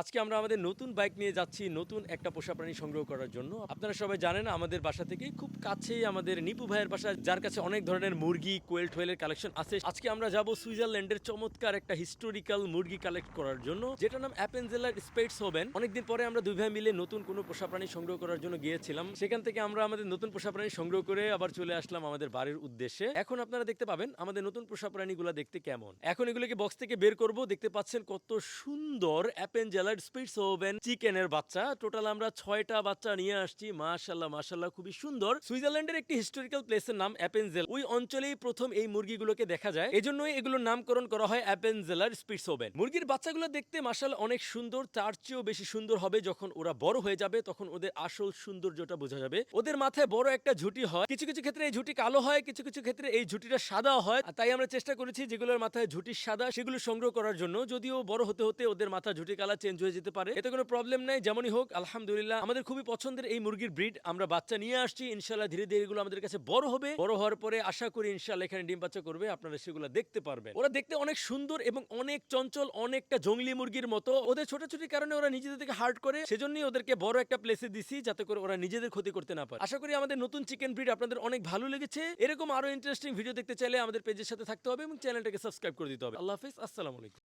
আজকে আমরা আমাদের নতুন বাইক নিয়ে যাচ্ছি, নতুন একটা পোষা প্রাণী সংগ্রহ করার জন্য। আপনারা সবাই জানেন আমাদের বাসা থেকে খুব কাছেই আমাদের নিপু ভাইয়ের বাসা, যার কাছে অনেক ধরনের মুরগি, কোয়েল টোয়েলের কালেকশন আছে। আজকে আমরা যাব সুইজারল্যান্ডের চমৎকার একটা হিস্টোরিক্যাল মুরগি কালেক্ট করার জন্য যেটা নাম অ্যাপেনজেলার স্পেটস হবেন। অনেকদিন পরে আমরা দুই ভাই মিলে নতুন কোনো পোষা প্রাণী সংগ্রহ করার জন্য গিয়েছিলাম। সেখান থেকে আমরা আমাদের নতুন পোষা প্রাণী সংগ্রহ করে আবার চলে আসলাম আমাদের বাড়ির উদ্দেশ্যে। এখন আপনারা দেখতে পাবেন আমাদের নতুন পোষা প্রাণীগুলো দেখতে কেমন। এখন এগুলোকে বক্স থেকে বের করব। দেখতে পাচ্ছেন কত সুন্দর অ্যাপেনজেলার স্পিটস ওভেন চিকেনের বাচ্চা। টোটাল আমরা ছয়টা বাচ্চা নিয়ে আসছি। মাশাল্লাহ মাশাল্লাহ, খুবই সুন্দর। সুইজারল্যান্ডের একটি হিস্টোরিক্যাল প্লেসের নাম অ্যাপেনজেল ওই অঞ্চলেই প্রথম এই মুরগিগুলোকে দেখা যায়। এজন্যই এগুলোর নামকরণ করা হয় অ্যাপেনজেলার স্পিটস ওভেন। মুরগির বাচ্চাগুলো দেখতে মাশাল্লাহ অনেক সুন্দর। তার চেয়েও বেশি সুন্দর হবে যখন ওরা বড় হয়ে যাবে, তখন ওদের আসল সৌন্দর্যটা বোঝা যাবে। ওদের মাথায় বড় একটা ঝুঁটি হয়। কিছু কিছু ক্ষেত্রে এই ঝুঁটি কালো হয়, কিছু কিছু ক্ষেত্রে এই ঝুঁটিটা সাদা হয়। তাই আমরা চেষ্টা করেছি যেগুলোর মাথায় ঝুঁটি সাদা, সেগুলো সংগ্রহ করার জন্য। যদিও বড় হতে হতে ওদের মাথা ঝুঁটি কালার চেঞ্জ হয়ে যেতে পারে। এতে কোনো প্রবলেম নাই, যেমনই হোক, আলহামদুলিল্লাহ। আমাদের খুবই পছন্দের এই মুরগির ব্রিড আমরা বাচ্চা নিয়ে আসছি ইনশাল্লাহ ধীরে ধীরে এগুলো আমাদের কাছে বড় হবে। বড় হওয়ার পরে আশা করি ইনশাল্লাহ এখানে ডিম বাচ্চা করবে, আপনারা সেগুলো দেখতে পারবেন। ওরা দেখতে অনেক সুন্দর এবং অনেক চঞ্চল, অনেকটা জঙ্গলি মুরগির মতো। ওদের ছোটাছুটির কারণে ওরা নিজেদের থেকে হার্ট করে, সেজন্যই ওদেরকে বড় একটা প্লেসে দিছি, যাতে করে ওরা নিজেদের ক্ষতি করতে না পারে। আশা করি আমাদের নতুন চিকেন ব্রিড আপনাদের অনেক ভালো লেগেছে। এরকম আরও ইন্টারেস্টিং ভিডিও দেখতে চাইলে আমাদের পেজের সাথে থাকতে হবে এবং চ্যানেলটাকে সাবস্ক্রাইব করে দিতে হবে। আল্লাহ হাফিজ, আসসালামু আলাইকুম।